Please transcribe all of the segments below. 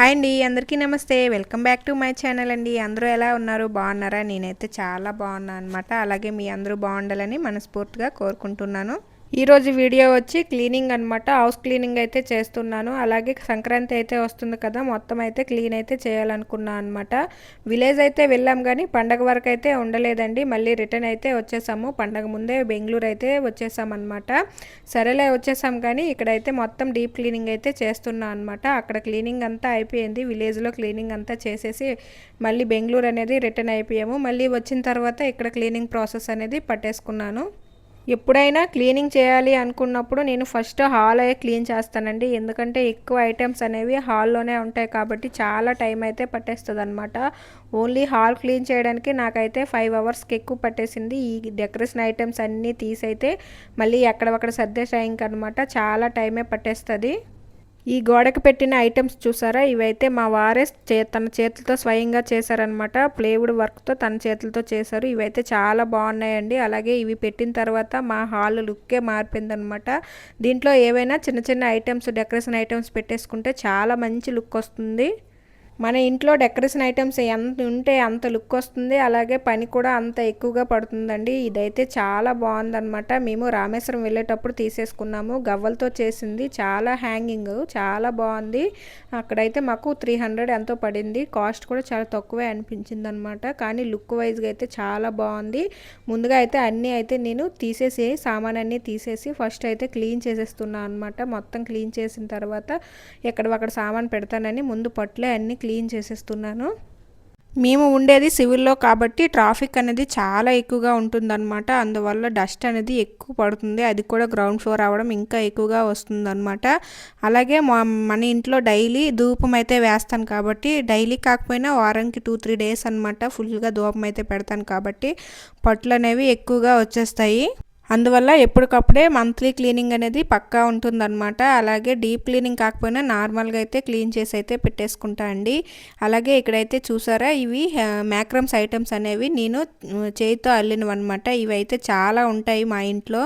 Hi అండి అందరికీ నమస్తే. Welcome back to my channel అండి. అందరూ ఎలా ఉన్నారు? బాగున్నారా? నేనైతే చాలా బాగున్నాను అనమాట అలాగే మీ అందరూ బాగుండాలని మనస్ఫూర్తిగా కోరుకుంటున్నాను. ఈరోజు వీడియో వచ్చి క్లీనింగ్ అనమాట హౌస్ క్లీనింగ్ అయితే చేస్తున్నాను. అలాగే సంక్రాంతి అయితే వస్తుంది కదా మొత్తం అయితే క్లీన్ అయితే చేయాలనుకున్నాను అనమాట విలేజ్ అయితే వెళ్ళాం కానీ పండగ వరకు అయితే ఉండలేదండి. మళ్ళీ రిటర్న్ అయితే వచ్చేసాము. పండగ ముందే బెంగళూరు అయితే వచ్చేసాం అనమాట సరేలే వచ్చేసాం కానీ ఇక్కడైతే మొత్తం డీప్ క్లీనింగ్ అయితే చేస్తున్నాను అనమాట అక్కడ క్లీనింగ్ అంతా అయిపోయింది. విలేజ్లో క్లీనింగ్ అంతా చేసేసి మళ్ళీ బెంగళూరు అనేది రిటర్న్ అయిపోయాము. మళ్ళీ వచ్చిన తర్వాత ఇక్కడ క్లీనింగ్ ప్రాసెస్ అనేది పట్టేసుకున్నాను. ఎప్పుడైనా క్లీనింగ్ చేయాలి అనుకున్నప్పుడు నేను ఫస్ట్ హాల్ అయ్యే క్లీన్ చేస్తానండి. ఎందుకంటే ఎక్కువ ఐటమ్స్ అనేవి హాల్లోనే ఉంటాయి కాబట్టి చాలా టైం అయితే పట్టేస్తుంది అనమాట ఓన్లీ హాల్ క్లీన్ చేయడానికి నాకైతే ఫైవ్ అవర్స్కి ఎక్కువ పట్టేసింది. ఈ డెకరేషన్ ఐటమ్స్ అన్నీ తీసైతే మళ్ళీ ఎక్కడొక్కడ సర్దే టైంకి అనమాట చాలా టైమే పట్టేస్తుంది. ఈ గోడకు పెట్టిన ఐటమ్స్ చూసారా? ఇవైతే మా వారే చే తన చేతులతో స్వయంగా చేశారనమాట ప్లేవుడ్ వర్క్తో తన చేతులతో చేశారు. ఇవైతే చాలా బాగున్నాయండి. అలాగే ఇవి పెట్టిన తర్వాత మా హాల్ లుక్కే మారిపోయిందనమాట దీంట్లో ఏవైనా చిన్న చిన్న ఐటమ్స్ డెకరేషన్ ఐటమ్స్ పెట్టేసుకుంటే చాలా మంచి లుక్ వస్తుంది. మన ఇంట్లో డెకరేషన్ ఐటమ్స్ ఎంత ఉంటే అంత లుక్ వస్తుంది అలాగే పని కూడా అంత ఎక్కువగా పడుతుందండి. ఇదైతే చాలా బాగుందనమాట మేము రామేశ్వరం వెళ్ళేటప్పుడు తీసేసుకున్నాము. గవ్వలతో చేసింది. చాలా హ్యాంగింగ్. చాలా బాగుంది. అక్కడైతే మాకు త్రీ హండ్రెడ్ ఎంతో పడింది. కాస్ట్ కూడా చాలా తక్కువే అనిపించింది అనమాట కానీ లుక్ వైజ్గా అయితే చాలా బాగుంది. ముందుగా అయితే అన్నీ అయితే నేను తీసేసి సామాన్ అన్నీ తీసేసి ఫస్ట్ అయితే క్లీన్ చేసేస్తున్నాను అనమాట మొత్తం క్లీన్ చేసిన తర్వాత ఎక్కడ అక్కడ సామాన్ పెడతానని ముందు పట్లే అన్నీ క్లీన్ చేసేస్తున్నాను. మేము ఉండేది సివిల్లో కాబట్టి ట్రాఫిక్ అనేది చాలా ఎక్కువగా ఉంటుందన్నమాట. అందువల్ల డస్ట్ అనేది ఎక్కువ పడుతుంది. అది కూడా గ్రౌండ్ ఫ్లోర్ అవ్వడం ఇంకా ఎక్కువగా వస్తుందన్నమాట. అలాగే మా మన ఇంట్లో డైలీ ధూపం అయితే వేస్తాను కాబట్టి డైలీ కాకపోయినా వారానికి టూ త్రీ డేస్ అనమాట ఫుల్గా ధూపం అయితే పెడతాను కాబట్టి పట్లు అనేవి ఎక్కువగా వచ్చేస్తాయి. అందువల్ల ఎప్పటికప్పుడే మంత్లీ క్లీనింగ్ అనేది పక్కా ఉంటుందన్నమాట. అలాగే డీప్ క్లీనింగ్ కాకపోయినా నార్మల్గా అయితే క్లీన్ చేసి అయితే పెట్టేసుకుంటా అండి. అలాగే ఇక్కడైతే చూసారా ఇవి మ్యాక్రమ్స్ ఐటమ్స్ అనేవి నేను చేతితో అల్లినవన్నమాట. ఇవి అయితే చాలా ఉంటాయి మా ఇంట్లో.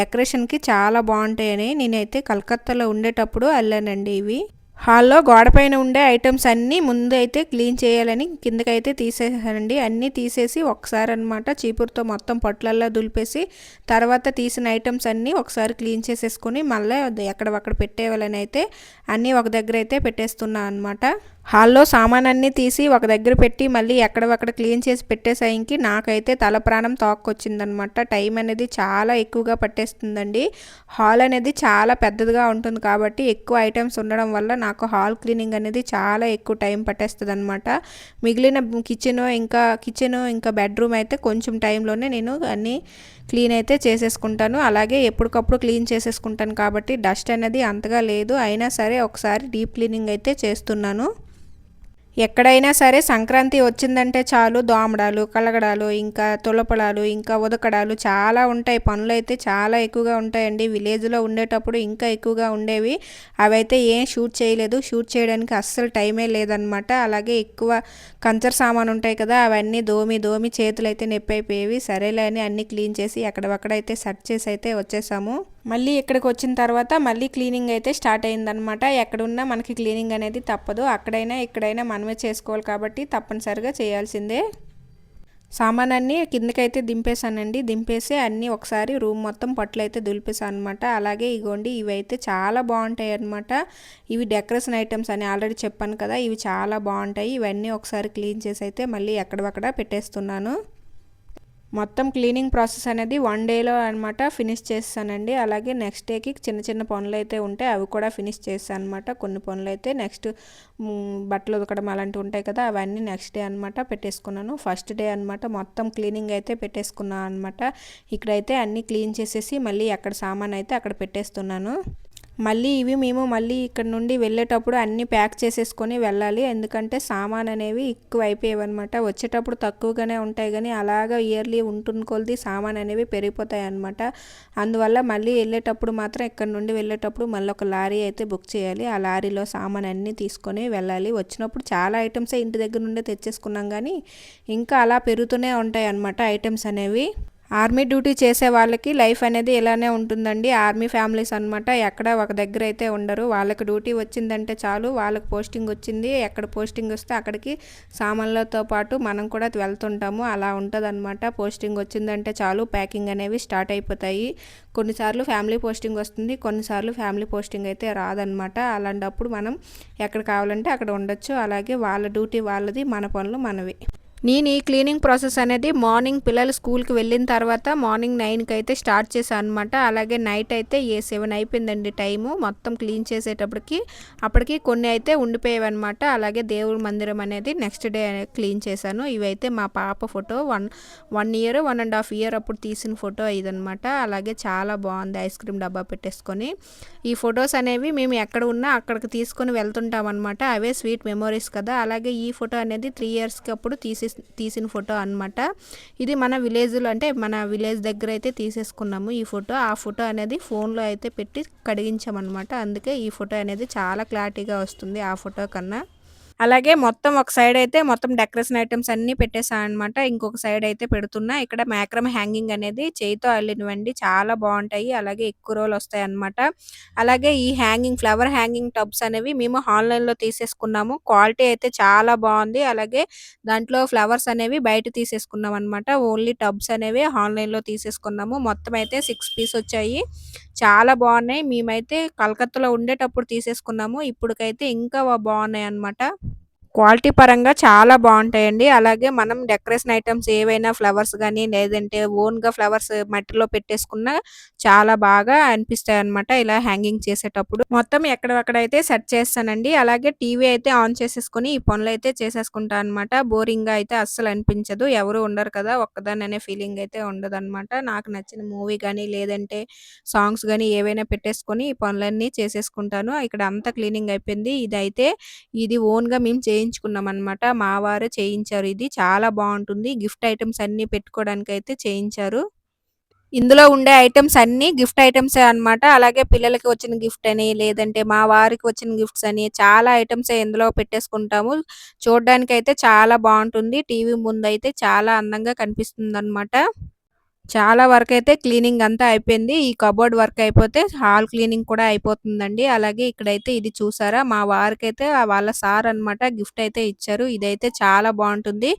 డెకరేషన్కి చాలా బాగుంటాయని నేనైతే కలకత్తాలో ఉండేటప్పుడు అల్లానండి ఇవి. హాల్లో గోడపైన ఉండే ఐటమ్స్ అన్నీ ముందు అయితే క్లీన్ చేయాలని కిందకైతే తీసేసానండి. అన్నీ తీసేసి ఒకసారి అనమాట చీపురుతో మొత్తం పొట్లల్లో దులిపేసి తర్వాత తీసిన ఐటమ్స్ అన్నీ ఒకసారి క్లీన్ చేసేసుకొని మళ్ళీ ఎక్కడ పెట్టేవాళ్ళని అయితే అన్నీ ఒక దగ్గర అయితే పెట్టేస్తున్నాను అనమాట హాల్లో సామానన్నీ తీసి ఒక దగ్గర పెట్టి మళ్ళీ ఎక్కడవక్కడ క్లీన్ చేసి పెట్టేసరికి నాకైతే తల ప్రాణం తోక్కొచ్చిందనమాట. టైం అనేది చాలా ఎక్కువగా పట్టేస్తుందండి. హాల్ అనేది చాలా పెద్దదిగా ఉంటుంది కాబట్టి ఎక్కువ ఐటమ్స్ ఉండడం వల్ల నాకు హాల్ క్లీనింగ్ అనేది చాలా ఎక్కువ టైం పట్టేస్తుంది అనమాట మిగిలిన కిచెన్ ఇంకా కిచెన్ ఇంకా బెడ్రూమ్ అయితే కొంచెం టైంలోనే నేను అన్నీ క్లీన్ అయితే చేసేసుకుంటాను. అలాగే ఎప్పటికప్పుడు క్లీన్ చేసేసుకుంటాను కాబట్టి డస్ట్ అనేది అంతగా లేదు. అయినా సరే ఒకసారి డీప్ క్లీనింగ్ అయితే చేస్తున్నాను. ఎక్కడైనా సరే సంక్రాంతి వచ్చిందంటే చాలు దోమడాలు కలగడాలు ఇంకా తులపడాలు ఇంకా ఉదకడాలు చాలా ఉంటాయి. పనులు అయితే చాలా ఎక్కువగా ఉంటాయండి. విలేజ్లో ఉండేటప్పుడు ఇంకా ఎక్కువగా ఉండేవి. అవైతే ఏం షూట్ చేయలేదు. షూట్ చేయడానికి అస్సలు టైమే లేదనమాట అలాగే ఎక్కువ కంచర్ సామాన్ ఉంటాయి కదా అవన్నీ దోమి దోమి చేతులు అయితే నొప్పి అయిపోయేవి. సరేలే అని అన్నీ క్లీన్ చేసి అక్కడక్కడైతే సెట్ చేసి అయితే వచ్చేసాము. మళ్ళీ ఇక్కడికి వచ్చిన తర్వాత మళ్ళీ క్లీనింగ్ అయితే స్టార్ట్ అయిందనమాట ఎక్కడున్నా మనకి క్లీనింగ్ అనేది తప్పదు. అక్కడైనా ఇక్కడైనా మనమే చేసుకోవాలి కాబట్టి తప్పనిసరిగా చేయాల్సిందే. సామాన్ అన్నీ కిందకైతే దింపేశానండి. దింపేసి అన్నీ ఒకసారి రూమ్ మొత్తం పట్లు అయితే దులిపేసాను అనమాట అలాగే ఇగోండి ఇవైతే చాలా బాగుంటాయి అనమాట ఇవి డెకరేషన్ ఐటమ్స్ అని ఆల్రెడీ చెప్పాను కదా ఇవి చాలా బాగుంటాయి. ఇవన్నీ ఒకసారి క్లీన్ చేసి అయితే మళ్ళీ ఎక్కడక్కడ పెట్టేస్తున్నాను. మొత్తం క్లీనింగ్ ప్రాసెస్ అనేది వన్ డేలో అనమాట ఫినిష్ చేస్తానండి. అలాగే నెక్స్ట్ డేకి చిన్న చిన్న పనులు అయితే ఉంటాయి అవి కూడా ఫినిష్ చేస్తాను అనమాట కొన్ని పనులు అయితే నెక్స్ట్ బట్టలు ఉదకడం అలాంటివి ఉంటాయి కదా అవన్నీ నెక్స్ట్ డే అనమాట పెట్టేసుకున్నాను. ఫస్ట్ డే అనమాట మొత్తం క్లీనింగ్ అయితే పెట్టేసుకున్నాను అనమాట ఇక్కడైతే అన్నీ క్లీన్ చేసేసి మళ్ళీ అక్కడ సామాన్ అయితే అక్కడ పెట్టేస్తున్నాను. మళ్ళీ ఇవి మేము మళ్ళీ ఇక్కడ నుండి వెళ్ళేటప్పుడు అన్నీ ప్యాక్ చేసేసుకొని వెళ్ళాలి. ఎందుకంటే సామాన్ అనేవి ఎక్కువ అయిపోయేవన్నమాట వచ్చేటప్పుడు తక్కువగానే ఉంటాయి కానీ అలాగా ఇయర్లీ ఉంటుంది కొలది సామాన్ అనేవి పెరిగిపోతాయి అనమాట అందువల్ల మళ్ళీ వెళ్ళేటప్పుడు మాత్రం ఇక్కడ నుండి వెళ్ళేటప్పుడు మళ్ళీ ఒక లారీ అయితే బుక్ చేయాలి. ఆ లారీలో సామాన్ అన్నీ తీసుకొని వెళ్ళాలి. వచ్చినప్పుడు చాలా ఐటమ్సే ఇంటి దగ్గర నుండే తెచ్చేసుకున్నాం కానీ ఇంకా అలా పెరుగుతూనే ఉంటాయి అన్నమాట ఐటమ్స్ అనేవి. ఆర్మీ డ్యూటీ చేసే వాళ్ళకి లైఫ్ అనేది ఇలానే ఉంటుందండి. ఆర్మీ ఫ్యామిలీస్ అనమాట ఎక్కడ ఒక దగ్గర అయితే ఉండరు. వాళ్ళకి డ్యూటీ వచ్చిందంటే చాలు వాళ్ళకి పోస్టింగ్ వచ్చింది. ఎక్కడ పోస్టింగ్ వస్తే అక్కడికి సామాన్లతో పాటు మనం కూడా వెళ్తుంటాము. అలా ఉంటుంది పోస్టింగ్ వచ్చిందంటే చాలు ప్యాకింగ్ అనేవి స్టార్ట్ అయిపోతాయి. కొన్నిసార్లు ఫ్యామిలీ పోస్టింగ్ వస్తుంది కొన్నిసార్లు ఫ్యామిలీ పోస్టింగ్ అయితే రాదనమాట అలాంటప్పుడు మనం ఎక్కడ కావాలంటే అక్కడ ఉండొచ్చు. అలాగే వాళ్ళ డ్యూటీ వాళ్ళది మన పనులు మనవి. నేను ఈ క్లీనింగ్ ప్రాసెస్ అనేది మార్నింగ్ పిల్లలు స్కూల్కి వెళ్ళిన తర్వాత మార్నింగ్ నైన్కి అయితే స్టార్ట్ చేశాను అనమాట అలాగే నైట్ అయితే ఏ సెవెన్ అయిపోయిందండి టైము. మొత్తం క్లీన్ చేసేటప్పటికి అప్పటికి కొన్ని అయితే ఉండిపోయేవి అనమాట అలాగే దేవుడి మందిరం అనేది నెక్స్ట్ డే క్లీన్ చేశాను. ఇవైతే మా పాప photo one one year one and half year అప్పుడు తీసిన ఫోటో ఇదనమాట అలాగే చాలా బాగుంది ఐస్ క్రీమ్ డబ్బా పెట్టేసుకొని. ఈ ఫొటోస్ అనేవి మేము ఎక్కడ ఉన్నా అక్కడికి తీసుకొని వెళ్తుంటాం అనమాట అవే స్వీట్ మెమొరీస్ కదా. అలాగే ఈ ఫోటో అనేది త్రీ ఇయర్స్కి అప్పుడు తీసి తీసిన ఫోటో అనమాట ఇది మన విలేజ్లో అంటే మన విలేజ్ దగ్గర అయితే తీసేసుకున్నాము ఈ ఫోటో. ఆ ఫోటో అనేది ఫోన్లో అయితే పెట్టి కడిగించామన్నమాట. అందుకే ఈ ఫోటో అనేది చాలా క్లారిటీగా వస్తుంది ఆ ఫోటో కన్నా. అలాగే మొత్తం ఒక సైడ్ అయితే మొత్తం డెకరేషన్ ఐటమ్స్ అన్నీ పెట్టేసాను అనమాట ఇంకొక సైడ్ అయితే పెడుతున్నా. ఇక్కడ మ్యాక్రమ్ హ్యాంగింగ్ అనేది చేయితో అల్లినవండి. చాలా బాగుంటాయి. అలాగే ఎక్కువ రోజులు వస్తాయి అనమాట అలాగే ఈ హ్యాంగింగ్ ఫ్లవర్ హ్యాంగింగ్ టబ్స్ అనేవి మేము ఆన్లైన్లో తీసేసుకున్నాము. క్వాలిటీ అయితే చాలా బాగుంది. అలాగే దాంట్లో ఫ్లవర్స్ అనేవి బయట తీసేసుకున్నాం అనమాట ఓన్లీ టబ్స్ అనేవి ఆన్లైన్లో తీసేసుకున్నాము. మొత్తం అయితే సిక్స్ పీస్ వచ్చాయి. చాలా బాగున్నాయి. మేమైతే కలకత్తాలో ఉండేటప్పుడు తీసేసుకున్నాము. ఇప్పటికైతే ఇంకా బాగున్నాయి అనమాట క్వాలిటీ పరంగా చాలా బాగుంటాయండి. అలాగే మనం డెకరేషన్ ఐటమ్స్ ఏవైనా ఫ్లవర్స్ కానీ లేదంటే ఓన్గా ఫ్లవర్స్ మట్టిలో పెట్టేసుకున్న చాలా బాగా అనిపిస్తాయి అనమాట ఇలా హ్యాంగింగ్ చేసేటప్పుడు. మొత్తం ఎక్కడెక్కడైతే సెట్ చేస్తానండి. అలాగే టీవీ అయితే ఆన్ చేసేసుకుని ఈ పనులు అయితే చేసేసుకుంటా అనమాట బోరింగ్గా అయితే అస్సలు అనిపించదు. ఎవరు ఉండరు కదా ఒక్కదాని అనే ఫీలింగ్ అయితే ఉండదు నాకు నచ్చిన మూవీ కానీ లేదంటే సాంగ్స్ కానీ ఏవైనా పెట్టేసుకొని ఈ పనులన్నీ చేసేసుకుంటాను. ఇక్కడ అంతా క్లీనింగ్ అయిపోయింది. ఇదైతే ఇది ఓన్గా మేము చే చేయించుకున్నాం అనమాట మా వారు చేయించారు ఇది. చాలా బాగుంటుంది. గిఫ్ట్ ఐటమ్స్ అన్ని పెట్టుకోవడానికి అయితే చేయించారు. ఇందులో ఉండే ఐటమ్స్ అన్ని గిఫ్ట్ ఐటమ్స్ అనమాట అలాగే పిల్లలకి వచ్చిన గిఫ్ట్ అని లేదంటే మా వారికి వచ్చిన గిఫ్ట్స్ అని చాలా ఐటమ్స్ ఇందులో పెట్టేసుకుంటాము. చూడడానికి అయితే చాలా బాగుంటుంది. టీవీ ముందు అయితే చాలా అందంగా కనిపిస్తుంది అనమాట చాలా వర్క్ అయితే క్లీనింగ్ అంతా అయిపోయింది. ఈ కబోర్డ్ వర్క్ అయిపోతే హాల్ క్లీనింగ్ కూడా అయిపోతుందండి. అలాగే ఇక్కడైతే ఇది చూసారా? మా వారికి అయితే వాళ్ళ సార్ అనమాట గిఫ్ట్ అయితే ఇచ్చారు. ఇదైతే చాలా బాగుంటుంది.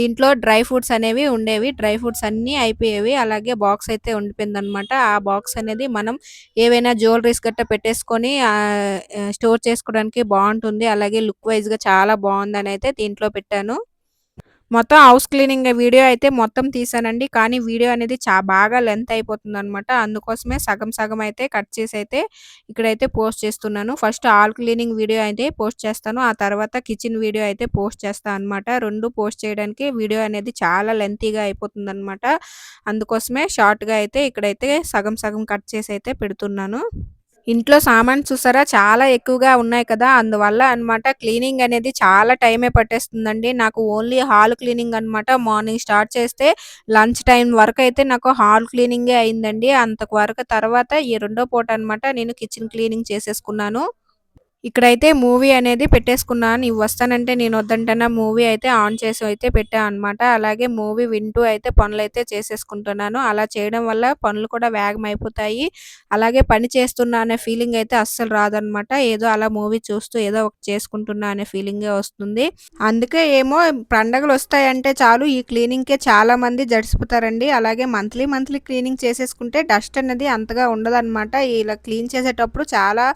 దీంట్లో డ్రై ఫ్రూట్స్ అనేవి ఉండేవి. డ్రై ఫ్రూట్స్ అన్నీ అయిపోయేవి. అలాగే బాక్స్ అయితే ఉండిపోయింది అనమాట ఆ బాక్స్ అనేది మనం ఏవైనా జ్యువెలరీస్ గట్ట పెట్టేసుకొని స్టోర్ చేసుకోవడానికి బాగుంటుంది. అలాగే లుక్ వైజ్గా చాలా బాగుందని అయితే దీంట్లో పెట్టాను. మొత్తం హౌస్ క్లీనింగ్ వీడియో అయితే మొత్తం తీసానండి. కానీ వీడియో అనేది చా బాగా లెంత్ అయిపోతుంది అనమాట అందుకోసమే సగం సగం అయితే కట్ చేసి అయితే ఇక్కడైతే పోస్ట్ చేస్తున్నాను. ఫస్ట్ ఆల్ క్లీనింగ్ వీడియో అయితే పోస్ట్ చేస్తాను. ఆ తర్వాత కిచెన్ వీడియో అయితే పోస్ట్ చేస్తాను అనమాట రెండు పోస్ట్ చేయడానికి వీడియో అనేది చాలా లెంతీగా అయిపోతుంది అనమాట అందుకోసమే షార్ట్గా అయితే ఇక్కడైతే సగం సగం కట్ చేసి అయితే పెడుతున్నాను. ఇంట్లో సామాన్ చూసారా? చాలా ఎక్కువగా ఉన్నాయి కదా. అందువల్ల అనమాట క్లీనింగ్ అనేది చాలా టైమే పట్టేస్తుందండి. నాకు ఓన్లీ హాల్ క్లీనింగ్ అనమాట మార్నింగ్ స్టార్ట్ చేస్తే లంచ్ టైం వరకు అయితే నాకు హాల్ క్లీనింగే అయిందండి. అంతకు వరకు తర్వాత ఈ రెండో పూట అనమాట నేను కిచెన్ క్లీనింగ్ చేసేసుకున్నాను. ఇక్కడైతే మూవీ అనేది పెట్టేసుకున్నాను ఇవి వస్తానంటే నేను వద్దంటనా మూవీ అయితే ఆన్ చేసి అయితే పెట్టాను అనమాట అలాగే మూవీ వింటూ అయితే పనులు అయితే చేసేసుకుంటున్నాను. అలా చేయడం వల్ల పనులు కూడా వేగం అయిపోతాయి అలాగే పని చేస్తున్నా అనే ఫీలింగ్ అయితే అస్సలు రాదనమాట ఏదో అలా మూవీ చూస్తూ ఏదో ఒక చేసుకుంటున్నా అనే ఫీలింగే వస్తుంది. అందుకే ఏమో పండగలు వస్తాయంటే చాలు ఈ క్లీనింగ్కే చాలా మంది జడిసిపోతారండి. అలాగే మంత్లీ మంత్లీ క్లీనింగ్ చేసేసుకుంటే డస్ట్ అనేది అంతగా ఉండదన్నమాట. ఇలా క్లీన్ చేసేటప్పుడు చాలా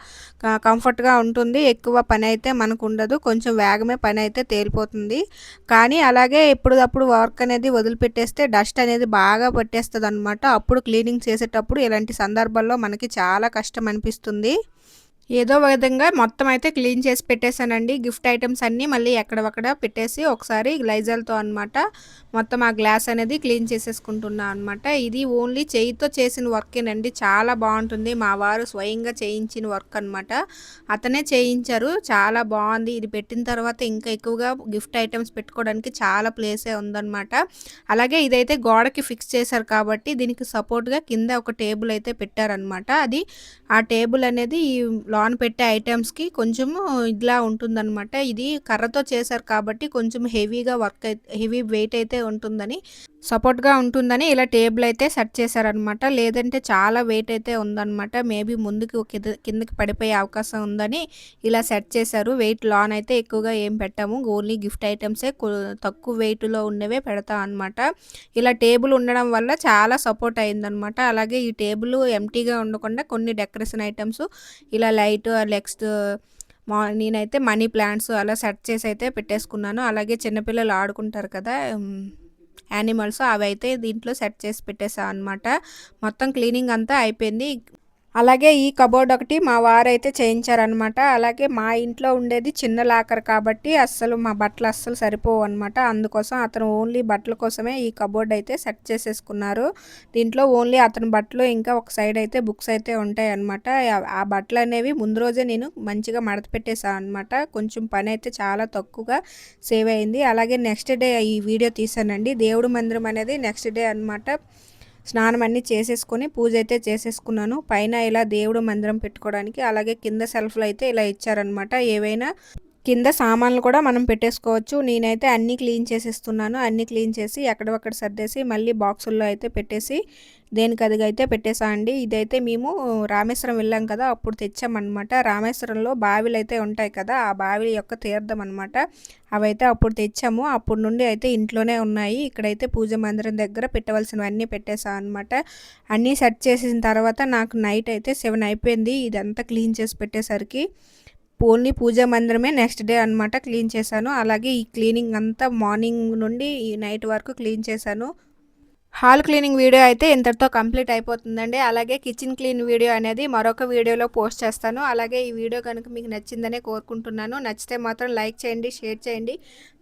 కంఫర్ట్గా ఉంటుంది ఉంటుంది. ఎక్కువ పని అయితే మనకు ఉండదు కొంచెం వేగమే పని అయితే తేలిపోతుంది. కానీ అలాగే ఎప్పుడప్పుడు వర్క్ అనేది వదిలిపెట్టేస్తే డస్ట్ అనేది బాగా పట్టేస్తుంది అనమాట అప్పుడు క్లీనింగ్ చేసేటప్పుడు ఇలాంటి సందర్భాల్లో మనకి చాలా కష్టం అనిపిస్తుంది ఏదో విధంగా మొత్తం అయితే క్లీన్ చేసి పెట్టేశానండి. గిఫ్ట్ ఐటమ్స్ అన్నీ మళ్ళీ ఎక్కడక్కడ పెట్టేసి ఒకసారి గ్లైజల్తో అనమాట మొత్తం ఆ గ్లాస్ అనేది క్లీన్ చేసేసుకుంటున్నా అనమాట ఇది ఓన్లీ చేయితో చేసిన వర్కేనండి. చాలా బాగుంటుంది. మా వారు స్వయంగా చేయించిన వర్క్ అనమాట అతనే చేయించారు. చాలా బాగుంది. ఇది పెట్టిన తర్వాత ఇంకా ఎక్కువగా గిఫ్ట్ ఐటమ్స్ పెట్టుకోవడానికి చాలా ప్లేసే ఉందన్నమాట. అలాగే ఇదైతే గోడకి ఫిక్స్ చేశారు కాబట్టి దీనికి సపోర్ట్గా కింద ఒక టేబుల్ అయితే పెట్టారనమాట అది ఆ టేబుల్ అనేది ఈ ఆన్ పెట్టే ఐటమ్స్కి కొంచెము ఇలా ఉంటుందన్నమాట. ఇది కర్రతో చేశారు కాబట్టి కొంచెం హెవీగా వర్క్ అయితే హెవీ వెయిట్ అయితే ఉంటుందని. సపోర్ట్గా ఉంటుందని ఇలా టేబుల్ అయితే సెట్ చేశారనమాట. లేదంటే చాలా వెయిట్ అయితే ఉందన్నమాట మేబీ ముందుకు కిందకి పడిపోయే అవకాశం ఉందని ఇలా సెట్ చేశారు. వెయిట్ లాన్ అయితే ఎక్కువగా ఏం పెట్టాము. ఓన్లీ గిఫ్ట్ ఐటమ్సే తక్కువ వెయిట్లో ఉన్నవే పెడతాం అనమాట. ఇలా టేబుల్ ఉండడం వల్ల చాలా సపోర్ట్ అయిందనమాట. అలాగే ఈ టేబుల్ ఎంటీగా ఉండకుండా కొన్ని డెకరేషన్ ఐటమ్స్ ఇలా లైట్ నెక్స్ట్ మా నేనైతే మనీ ప్లాంట్స్ అలా సెట్ చేసి అయితే పెట్టేసుకున్నాను. అలాగే చిన్నపిల్లలు ఆడుకుంటారు కదా యానిమల్స్ అవి అయితే దీంట్లో సెట్ చేసి పెట్టేసా అనమాట మొత్తం క్లీనింగ్ అంతా అయిపోయింది. అలాగే ఈ కబోర్డ్ ఒకటి మా వారైతే చేయించారనమాట అలాగే మా ఇంట్లో ఉండేది చిన్న లాకర్ కాబట్టి అస్సలు మా బట్టలు అస్సలు సరిపోవు అనమాట అందుకోసం అతను ఓన్లీ బట్టల కోసమే ఈ కబోర్డ్ అయితే సెట్ చేసేసుకున్నారు. దీంట్లో ఓన్లీ అతని బట్టలు ఇంకా ఒక సైడ్ అయితే బుక్స్ అయితే ఉంటాయి అనమాట ఆ బట్టలు అనేవి ముందు రోజే నేను మంచిగా మడత పెట్టేశాను అనమాట కొంచెం పని అయితే చాలా తక్కువగా సేవ్ అయింది. అలాగే నెక్స్ట్ డే ఈ వీడియో తీసానండి. దేవుడు మందిరం అనేది నెక్స్ట్ డే అనమాట స్నానం అన్నీ చేసేసుకొని పూజ అయితే చేసేసుకున్నాను. పైన ఇలా దేవుడు మందిరం పెట్టుకోవడానికి అలాగే కింద సెల్ఫ్లు అయితే ఇలా ఇచ్చారనమాట ఏవైనా కింద సామాన్లు కూడా మనం పెట్టేసుకోవచ్చు. నేనైతే అన్నీ క్లీన్ చేసేస్తున్నాను. అన్నీ క్లీన్ చేసి ఎక్కడొక్కడ సర్దేసి మళ్ళీ బాక్సుల్లో అయితే పెట్టేసి దేనికి అదిగా అయితే పెట్టేసా అండి. ఇదైతే మేము రామేశ్వరం వెళ్ళాం కదా అప్పుడు తెచ్చామన్నమాట. రామేశ్వరంలో బావిలు అయితే ఉంటాయి కదా ఆ బావి యొక్క తీర్థం అనమాట అవైతే అప్పుడు తెచ్చాము. అప్పుడు నుండి అయితే ఇంట్లోనే ఉన్నాయి. ఇక్కడైతే పూజ మందిరం దగ్గర పెట్టవలసినవన్నీ పెట్టేసా అనమాట అన్నీ సెట్ చేసిన తర్వాత నాకు నైట్ అయితే సెవెన్ అయిపోయింది. ఇదంతా క్లీన్ చేసి పెట్టేసరికి ఓన్లీ పూజ మందిరమే నెక్స్ట్ డే అనమాట క్లీన్ చేశాను. అలాగే ఈ క్లీనింగ్ అంతా మార్నింగ్ నుండి ఈ నైట్ వరకు క్లీన్ చేశాను. హాల్ క్లీనింగ్ వీడియో అయితే ఇంతటితో కంప్లీట్ అయిపోతుందండి. అలాగే కిచెన్ క్లీన్ వీడియో అనేది మరొక వీడియోలో పోస్ట్ చేస్తాను. అలాగే ఈ వీడియో కనుక మీకు నచ్చిందనే కోరుకుంటున్నాను. నచ్చితే మాత్రం లైక్ చేయండి షేర్ చేయండి.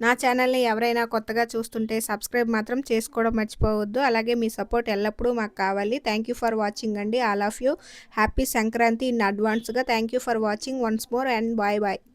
నా ఛానల్ని ఎవరైనా కొత్తగా చూస్తుంటే సబ్స్క్రైబ్ మాత్రం చేసుకోవడం మర్చిపోవద్దు. అలాగే మీ సపోర్ట్ ఎల్లప్పుడూ మాకు కావాలి. థ్యాంక్ ఫర్ వాచింగ్ అండి. All of you happy Sankranti in అడ్వాన్స్గా thank for watching once more and bye bye